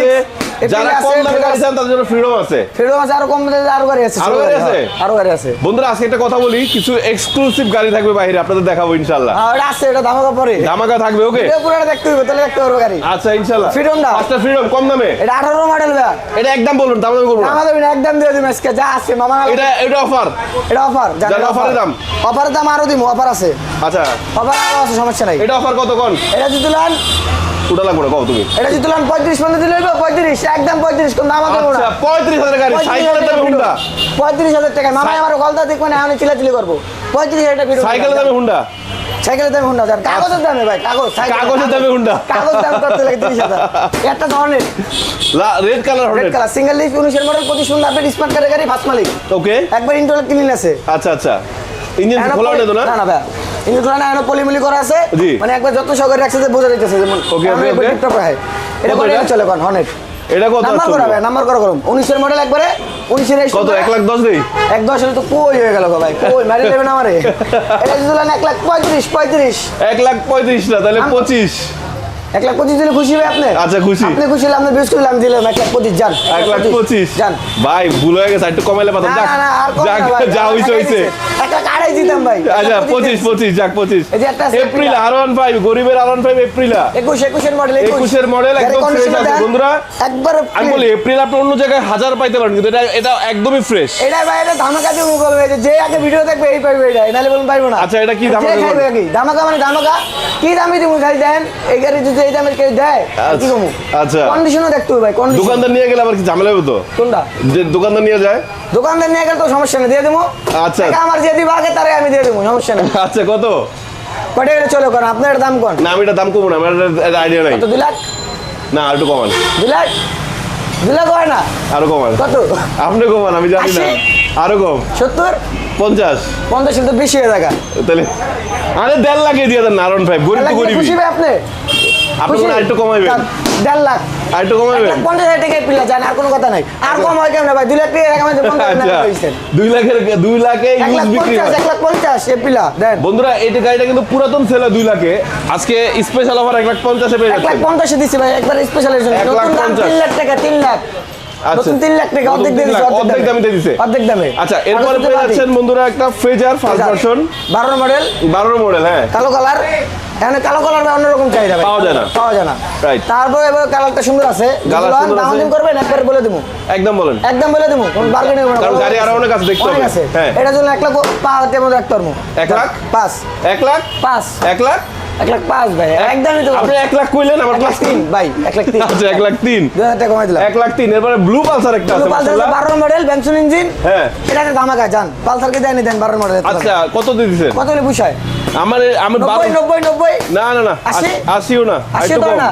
যারা কম দামে গাড়ি চান তাদের জন্য ফ্রিডম আছে। ফ্রিডম আছে আরও কম দামে আরও গাড়ি আছে আরও গাড়ি আছে? আরও গাড়ি আছে। বন্ধুরা আজকে একটা কথা বলি কিছু এক্সক্লুসিভ গাড়ি থাকবে বাইরে আপনাদের দেখাবো ইনশাল্লাহ হ্যাঁ ওটা আছে এটা দামাকা পরে। ধামাকা থাকবে ওকে? এটা পুরোটা দেখতে হবে তাহলে দেখতে পারব গাড়ি। আচ্ছা টা? আচ্ছা ফ্রিডম কম দামে? এটা আঠারো মডেল ভাই। এটা একদম বলুন দাম দাম করব না। আমাদের একদম দিয়ে দিন আজকে যা আছে মামা এটা এটা অফার এটা অফার offer এর দাম? অফারের দাম আরও দিব অফার আছে। আচ্ছা। অফার আরও আছে সমস্যা নাই। এটা অফার কত কোন? এটা যদি ওটা লাগবে না কও তুমি। এটা যদি তুলান পঁয়ত্রিশ পর্যন্ত দিলে হইবো, পঁয়ত্রিশ একদম পঁয়ত্রিশ কোন দাম আছে আচ্ছা গাড়ি সাইকেলের দামে হুন্ডা টাকা মামা আমার গলদা দেখব না আমি চিলাচিলি করব। টাকা সাইকেলের দামে হুন্ডা সাইকেলের দামে হুন্ডা যান কাগজের দামে ভাই কাগজ কাগজের দামে হুন্ডা। *laughs* কাগজ দাম করতে লাগে একটা ধরনের। Red colour red colour single leaf উনিশের মডেল পঁচিশ সুন্দর আপডেট স্মার্ট কারের গাড়ি ফার্স্ট মালিক। ওকে একবার ইন্টারনেট ক্লিন আছে আচ্ছা আচ্ছা। ইঞ্জিন খোলা না? না না ভাই। ইঞ্জিন খোলা না পলিমুলি করা আছে। মানে একবার যত সহকারে রাখছে যে বোঝা যাইতেছে যেমন একবার okay. টিকটক রাখাই এটা কত চলে কোন হনেট এটা কত নাম্বার আছে? করা ভাই নাম্বার করা করুন উনিশের মডেল একবারে উনিশের কত এক লাখ দশ দেই? এক দশ হলে তো কই হয়ে গেল ভাই কই মারি দেবেন আমারে? *laughs* এটা যদি তুলেন এক লাখ পঁয়ত্রিশ পঁয়ত্রিশ। এক লাখ পঁয়ত্রিশ না তাহলে আম- পঁচিশ। এক লাখ পঁচিশ দিলে খুশি হবে আপনি? আচ্ছা, খুশি। আপনি খুশি হলে আপনার বিশ করলে আমি দিলাম এক লাখ পঁচিশ যান। এক লাখ পঁচিশ যান। ভাই ভুল হয়ে গেছে একটু কমাইলে পাতাম যাক। না না যা হইছে হইছে। এক লাখ আড়াই দিতাম ভাই আচ্ছা লাখ পঁচিশ দিতেছে। পঁচিশ যাক পঁচিশ। এই যে একটা এপ্রিল আর ওয়ান ফাইভ গরিবের আর ওয়ান ফাইভ এপ্রিলা একুশ একুশের মডেল একুশের model একদম fresh আছে, বন্ধুরা। একবার আমি বলি এপ্রিল আপনি অন্য জায়গায় হাজার পাইতে পারেন কিন্তু এটা এটা একদমই ফ্রেশ এটা ভাই এটা ধামাকা দিয়ে মুখ হবে। যে আগে ভিডিও দেখবে এই পাইবে এটা নাহলে বলুন পাইবো না। আচ্ছা, এটা কি ধামাকা খাইবে বলেন? কি? ধামাকা মানে ধামাকা। কি দামি দিব? গাড়ি দেন। এই গাড়ি যদি এই দামের কেউ দেয় কি আচ্ছা, কমু আচ্ছা। কন্ডিশনও দেখতে হবে ভাই কন্ডিশন দোকানদার নিয়ে গেলে আবার কি ঝামেলা হবে তো? কোনটা? যে দোকানদার নিয়ে যায়? দোকানদার নিয়ে গেলে তো সমস্যা নেই দিয়ে দেবো। আচ্ছা। আমার যে দিব আগে তারে আমি দিয়ে দেবো সমস্যা নেই। *laughs* আচ্ছা কত? কটে গেলে চলো কোন আপনার দাম কোন? না আমি এটা দাম কমবো না আমার আইডিয়া নাই। দুই লাখ? না আর একটু কমান। দুই লাখ? দুই লাখ হয় না? আরও কমান। কত? আপনি কমান আমি জানি না। আরও কম। সত্তর? পঞ্চাশ। পঞ্চাশ বেশি হয়ে থাকা তাহলে আরে দেড় লাখে দিয়ে দেন নারন ফাইভ গরিব ভাই আপনি? আপনি খুশি? আরেকটু কমাইবেন। দেড় লাখ। আর কমাইবেন। পঞ্চাশ হাজার টাকায় পিলা যান আর কোনো কথা নাই। আর কম হয় কেমন ভাই? দুই লাখ টাকা এক আচ্ছা। টাকা হয়েছে। দুই লাখের দুই লাখে ইউজ বিক্রি হয়। এক লাখ পঞ্চাশ এ পিলা দেন। বন্ধুরা এই গাড়িটা কিন্তু পুরাতন ছেলে দুই লাখে। আজকে স্পেশাল অফার এক লাখ পঞ্চাশে পেয়ে এক লাখ পঞ্চাশে দিচ্ছি ভাই একবার স্পেশালের জন্য। এক লাখ নতুন দাম পঞ্চাশ। তিন লাখ টাকা তিন লাখ। আচ্ছা। লাখ টাকা অর্ধেক অর্ধেক দামে। অর্ধেক আচ্ছা এরপরে পেয়ে যাচ্ছেন বন্ধুরা একটা ফ্রেজার ফার্স্ট ভার্সন বারো মডেল বারো মডেল হ্যাঁ। কালো কালার এখানে কালো কালার বা অন্যরকম চাহিদা পাওয়া যায় না। পাওয়া যায় না। Right. তারপরে এবার কালারটা সুন্দর আছে। দাম দিন করবেন একবার বলে দেবো। একদম বলেন। একদম বলে দেবো কোন বার্গেনিং কারণ গাড়ি আরও অনেক আছে, দেখতে হবে। আছে। হ্যাঁ। এটার জন্য এক লাখ পাঁচ হাজার মধ্যে রাখতে পারব। এক লাখ? পাঁচ। এক লাখ? পাঁচ। এক লাখ? এক লাখ পাঁচ ভাই। একদমই তো আপনি এক লাখ কইলেন আমার ক্লাস তিন ভাই এক লাখ তিন। আচ্ছা এক লাখ তিন। দুই হাজার টাকা কমাই দিলাম। এক লাখ তিন এরপরে ব্লু পালসার একটা আছে মাশাআল্লাহ। বারো মডেল বেনসন ইঞ্জিন হ্যাঁ। এটা ধামাকা যান পালসারকে দেয়নি দেন বারো মডেল আচ্ছা কত দিয়ে দিছেন? কত হলে পুষায়? আমার আমার নব্বই নব্বই নব্বই? না না না আশি? আশিও না আশি না।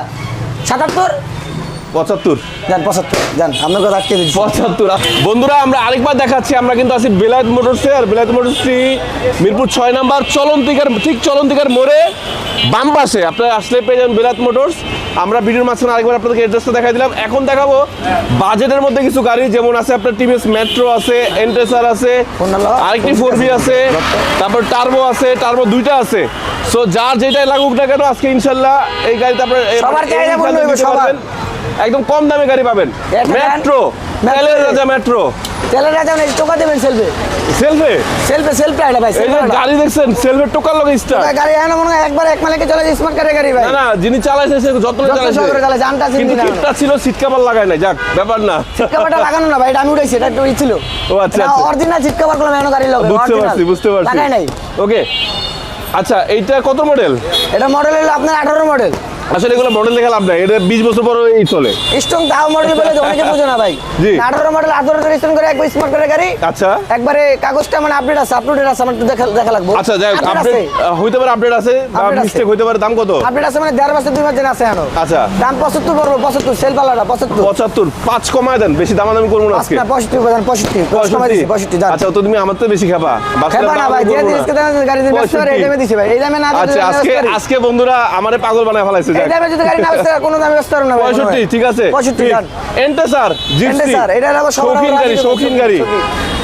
সাতাত্তর? পঁচাত্তর। যান পঁচাত্তর যান আপনার কথা আটকে দিচ্ছি। পঁচাত্তর। বন্ধুরা আমরা আরেকবার দেখাচ্ছি আমরা কিন্তু আছি বেলায়েত মোটরসে আর বেলায়েত মোটরসটি মিরপুর ছয় নাম্বার চলন্তিকার ঠিক চলন্তিকার মোড়ে বাম পাশে। আপনারা আসলে পেয়ে যাবেন বেলায়েত মোটরস। আমরা ভিডিওর মাঝখানে আরেকবার আপনাদেরকে অ্যাড্রেসটা দেখাই দিলাম। এখন দেখাবো বাজেটের মধ্যে কিছু গাড়ি যেমন আছে আপনার টিভিএস মেট্রো আছে এন্টেসার আছে আরেকটি ফোর বি আছে তারপর টার্বো আছে টার্বো দুইটা আছে। সো যার যেটাই লাগুক না কেন আজকে ইনশাল্লাহ এই গাড়িতে আপনার একদম কম দামে গাড়ি পাবেন। মেট্রো তেলের রাজা মেট্রো। তেলের রাজা নেই টোকা দেবেন সেলফে। সেলফে? সেলফে সেলফে এটা ভাই এই গাড়ি দেখছেন সেলফের টোকার লগে স্টার গাড়ি এখানে মনে হয় একবার এক মালিকে চলে যায় স্মার্ট কারের গাড়ি ভাই। না না যিনি চালাইছে সে যত্ন যত্ন চালাইছে। সহকারে চালাইছে, আনটা চিনি কিন্তু না। কিটটা ছিল সিট কভার লাগায় নাই যাক ব্যাপার না। কাভারটা লাগানো না ভাই এটা আমি উঠাইছি এটা ই ছিল। ও আচ্ছা, আচ্ছা। অরিজিনাল সিট কাভার করলাম এখনও গাড়ির লগে বুঝতে। পারছি বুঝতে পারছি। লাগাই নাই। ওকে আচ্ছা এইটা কত মডেল এটা মডেল হলো আপনার আঠারো মডেল আসলে এগুলো মডেল দেখে লাভ নাই। এটা বিশ বছর পরে এই চলে। স্ট্রং দাও মডেল বলে তো অনেকে বোঝে না ভাই। জি। আঠারো মডেল আঠারো রেজিস্ট্রেশন করে একবার স্মার্ট করে গাড়ি। আচ্ছা। একবারে কাগজটা মানে আপডেট আছে আপডেট আছে আমার দেখা দেখা লাগবে। আচ্ছা যাই আপডেট হইতে পারে আপডেট আছে বা মিস্টেক হইতে পারে দাম কত? আপডেট আছে মানে দেড় বছর দুই মাস আছে এখনও। আচ্ছা। দাম পঁচাত্তর পড়ব পঁচাত্তর সেল পাল্লাটা পঁচাত্তর। পঁচাত্তর পাঁচ কমায় দেন বেশি দামাদামি করব না আজকে। না পঁয়ষট্টি প্রধান পঁয়ষট্টি কমাই দিছি পঁয়ষট্টি যান আচ্ছা তো তুমি আমার তো বেশি খাবা। খেপা না ভাই যে বলব জিনিসকে না। দাম গাড়ি দিয়ে এই দামে দিছি ভাই। এই দামে না আচ্ছা আজকে আজকে বন্ধুরা আমারে পাগল বানায় ফেলাইছে এই দামে যদি গাড়ি না ব্যস্ত কোনো দামে ব্যস্ত হবে না ভাই পঁয়ষট্টি ঠিক আছে। পঁয়ষট্টি যান এন্টে জিপসি। এটা হলো শৌখিন গাড়ি শৌখিন গাড়ি।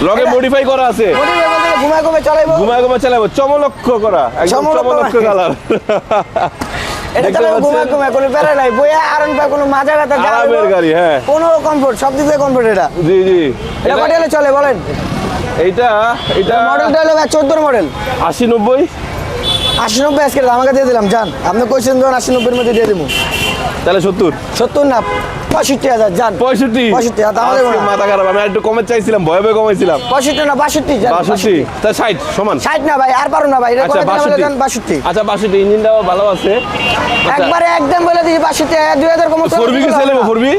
লগে মডিফাই করা আছে। ঘুমায় ঘুমায় চালাইবো। ঘুমায় ঘুমায় চালাবো চমলক্ষ করা। একদম চমলক্ষ চমলক্ষ। কালার। এটা দেখতে চালাবো ঘুমায় পাচ্ছেন? ঘুমায় কোনো প্যারা নাই। বইয়া আরন পায় কোনো মাজা ব্যথা যা আরামের হইবো, গাড়ি, হ্যাঁ। কোনো কমফোর্ট সব দিক থেকে কমফোর্ট এটা। জি জি। এটা চলে বলেন? এইটা এটা মডেলটা হলো চোদ্দোর মডেল আশি নব্বই। আশি নব্বই আজকে আমাকে দিয়ে দিলাম জান আপনি কইছেন যখন আশি নব্বইয়ের মধ্যে দিয়ে দেবো। তাহলে সত্তর? সত্তর না পঁয়ষট্টি হাজার জান পঁয়ষট্টি? পঁয়ষট্টি। মাথা খারাপ আমি একটু কমে চাইছিলাম ভয়ে ভয়ে কমাইছিলাম। পঁয়ষট্টি না বাষট্টি বাষট্টি? তা ষাট সমান? ষাট না ভাই আর পারো না ভাই আচ্ছা বলে বাষট্টি। বাষট্টি। আচ্ছা বাষট্টি ইঞ্জিনটাও ভালো আছে। আচ্ছা। একবারে একদম বলে দিই বাষট্টি দুই হাজার কম ফোরবি কি সেলে ফোরবি?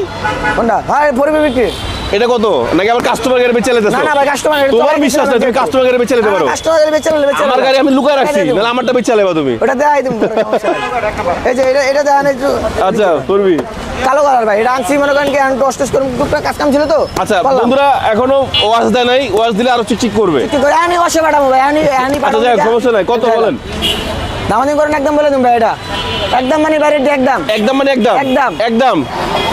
কোনটা? হ্যাঁ ফোরবি বিক্রি। এটা কত? নাকি আমার কাস্টমার গাড়ি বেচে লেতেছো না না ভাই কাস্টমার তোমার বিশ্বাস নাই তুমি কাস্টমার গাড়ি বেচে লেতে পারো? কাস্টমার বেচে নেবে বেচে আমার গাড়ি আমি লুকায় রাখছি নাহলে আমারটা বেচে লেবা তুমি। ওটা দেখাই তুমি এই যে এটা এটা দেখান একটু। আচ্ছা ফোরবি কালো কালার ভাই এটা আনছি মনে করেন কি আমি টস টস করে টুকটাক কাজ কাম ছিল তো? আচ্ছা। বন্ধুরা এখনও ওয়াশ দেয় নাই ওয়াশ দিলে আরও চিকচিক করবে। কি করে আমি বসে পাঠাবো ভাই আমি আমি আচ্ছা সমস্যা নাই। কত বলেন? দামাদি করেন একদম বলে দিন ভাই এটা। একদম মানে বাইরে একদম। একদম মানে একদম? একদম। একদম?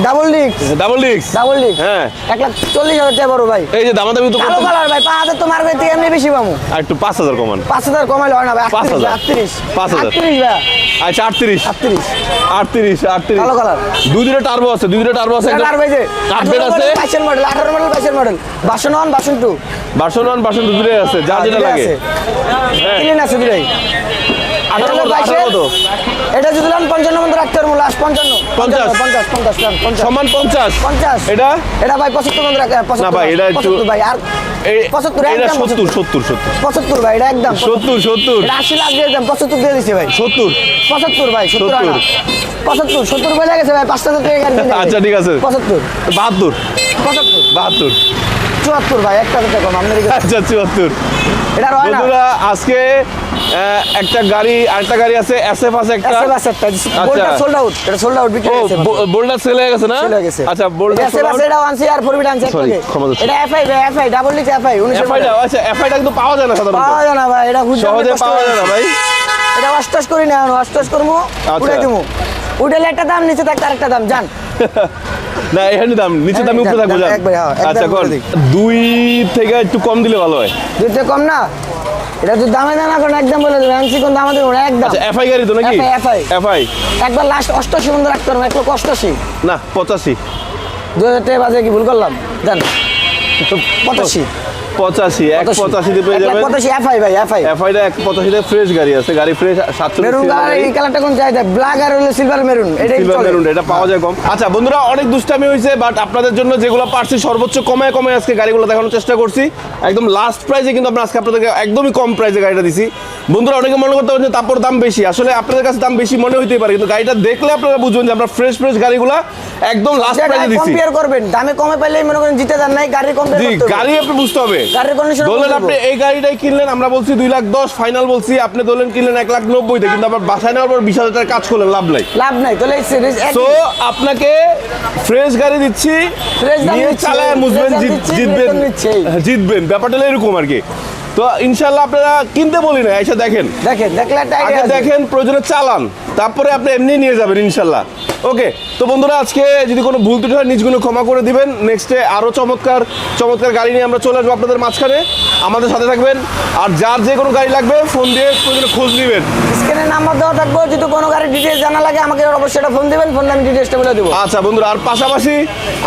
ডাবল ডিক্স ডাবল ডিক্স ডাবল ডিক্স হ্যাঁ। এক লাখ চল্লিশ হাজার টাকা বড় ভাই। এই যে দামাদামি তো কালো কালার ভাই পাঁচ হাজার তো থেকে এমনি বেশি পাবো আর একটু পাঁচ হাজার কমান। পাঁচ হাজার কমাইলে হয় না ভাই পাঁচ হাজার। আটত্রিশ পাঁচ হাজার। আটত্রিশ ভাই। আচ্ছা আটত্রিশ। আটত্রিশ। আটত্রিশ আটত্রিশ। কালো কালার। দুই দিনে টার্বো আছে দুই দিনে টার্বো আছে আর ভাই আপডেট আছে। বাইশের মডেল আঠারো মডেল বাইশের model version one version two version one বাসন দু দিনে আছে যা যেটা লাগে। হ্যাঁ। ক্লিন আছে দুটাই আঠারো এটা যদি লান পঞ্চান্ন মধ্যে রাখতে পারব লাস্ট পঞ্চান্ন। পঞ্চাশ। পঞ্চাশ পঞ্চাশ সমান পঞ্চাশ। পঞ্চাশ। এটা? এটা ভাই পঁচাত্তর মধ্যে না ভাই, এটা ভাই আর পঁচাত্তর, একদম সত্তর সত্তর সত্তর। পঁচাত্তর ভাই এটা একদম সত্তর সত্তর। আশি লাখ দিয়ে দিলাম পঁচাত্তর দিয়ে দিছে ভাই। সত্তর। পঁচাত্তর ভাই সত্তর পঁচাত্তর সত্তর বলে গেছে ভাই পাঁচটা হাজার টাকা গাড়ি আচ্ছা, ঠিক আছে। পঁচাত্তর। বাহাত্তর। পঁচাত্তর। বাহাত্তর। চুয়াত্তর ভাই একটা হাজার কম আপনার আচ্ছা চুয়াত্তর। এটা হয় না? আজকে একটা গাড়ি আরেকটা গাড়ি আছে এসএফ আছে একটা। এসএফ আছে একটা গোলটা সোল্ড আউট এটা সোল্ড আউট বিক্রি হয়েছে। বোল্ডার সেল হয়ে গেছে না? সেল হয়ে গেছে। আচ্ছা বোল্ডার এসএফ আছে এটা আনছি আর ফোরবিট আনছি। এটা এফআই এফআই ডাবল ডিক্স এফআই 19 এফআইটা আচ্ছা এফআইটা কিন্তু পাওয়া যায় না সাধারণত। পাওয়া যায় না ভাই এটা খুঁজতে সহজে পাওয়া যায় না। ভাই। এটা অষ্টাস করি না অষ্টাস করব। উঠাই দেবো। উঠালে একটা দাম নিচে থাকতে আরেকটা দাম জান *laughs* না এখানে দাম নিচে দাম হ্যাঁ, উপরে থাকব দাম, জান। একবারে, হ্যাঁ, আচ্ছা কর দুই। থেকে একটু কম দিলে ভালো হয়। দুধ কম না? এটা যদি দামে দাম এখন একদম বলে দেবে। আনছি কোন দামে দেবো একদম। আচ্ছা এফআই গাড়ি তো নাকি? FI এফআই একবার লাস্ট 88 বন্ধ রাখতে পারবে এক লক্ষ অষ্টাশি না পঁচাশি। দু হাজার টাকা বাজে কি ভুল করলাম? জান পঁচাশি। পঁচাশি এক পঁচাশিতে পেয়ে যাবেন। পঁচাশি এফআই ভাই এফআই এফআইটা এক পঁচাশিতে ফ্রেশ গাড়ি আছে গাড়ি ফ্রেশ সাতশো মেরুন এই কালারটা কোন চাহিদা ব্ল্যাক আর হলো সিলভার মেরুন এটাই সিলভার মেরুন এটা পাওয়া যায় কম। আচ্ছা বন্ধুরা অনেক দুষ্টামি হয়েছে বাট আপনাদের জন্য যেগুলো পারছি সর্বোচ্চ কমায় কমে আজকে গাড়িগুলো দেখানোর চেষ্টা করছি। একদম লাস্ট প্রাইসে কিন্তু আমরা আজকে আপনাদেরকে একদমই কম প্রাইসে গাড়িটা দিছি। বন্ধুরা অনেকে মনে করতে পারেন যে তারপর দাম বেশি। আসলে আপনাদের কাছে দাম বেশি মনে হইতেই পারে কিন্তু গাড়িটা দেখলে আপনারা বুঝবেন যে আমরা ফ্রেশ ফ্রেশ গাড়িগুলো একদম লাস্ট প্রাইসে দিছি। compare করবেন দামে কমে পাইলেই মনে করেন জিতে যান নাই গাড়ি কম গাড়ি আপনি বুঝতে হবে। গাড়ির condition ধরলেন আপনি এই গাড়িটাই কিনলেন আমরা বলছি দুই লাখ দশ ফাইনাল বলছি আপনি ধরলেন কিনলেন এক লাখ নব্বইতে কিন্তু আবার বাসায় নেওয়ার পর বিশ হাজার টাকার কাজ করলেন লাভ নাই। লাভ নাই তাহলে এই series একই। তো আপনাকে ফ্রেশ গাড়ি দিচ্ছি নিয়ে চালায় জিতবেন। জিতবেন ব্যাপারটা এরকম আর কি। তো ইনশাল্লাহ আপনারা কিনতে বলি না এসে দেখেন। দেখেন দেখলে। দেখেন প্রয়োজনে চালান তারপরে আপনি এমনি নিয়ে যাবেন ইনশাল্লাহ ওকে তো বন্ধুরা আজকে যদি কোনো ভুল ত্রুটি হয় নিজগুলো ক্ষমা করে দিবেন। নেক্সটে আরও চমৎকার চমৎকার গাড়ি নিয়ে আমরা চলে আসব আপনাদের মাঝখানে। আমাদের সাথে থাকবেন। আর যার যে কোনো গাড়ি লাগবে ফোন দিয়ে প্রয়োজনে খোঁজ নেবেন। স্ক্রিনে নাম্বার দেওয়া থাকব। যদি কোনো গাড়ির ডিটেলস জানা লাগে আমাকে অবশ্যই এটা ফোন দিবেন। ফোন আমি ডিটেলসটা বলে দেবো। আচ্ছা বন্ধুরা আর পাশাপাশি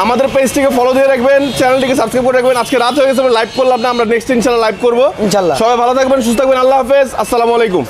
আমাদের পেজটিকে ফলো দিয়ে রাখবেন চ্যানেলটিকে সাবস্ক্রাইব করে রাখবেন। আজকে রাত হয়ে গেছে লাইভ করলাম না আমরা নেক্সট ইনশাল্লাহ লাইভ করব। ইনশাল্লাহ। সবাই ভালো থাকবেন সুস্থ থাকবেন আল্লাহ হাফেজ আসসালামু আলাইকুম।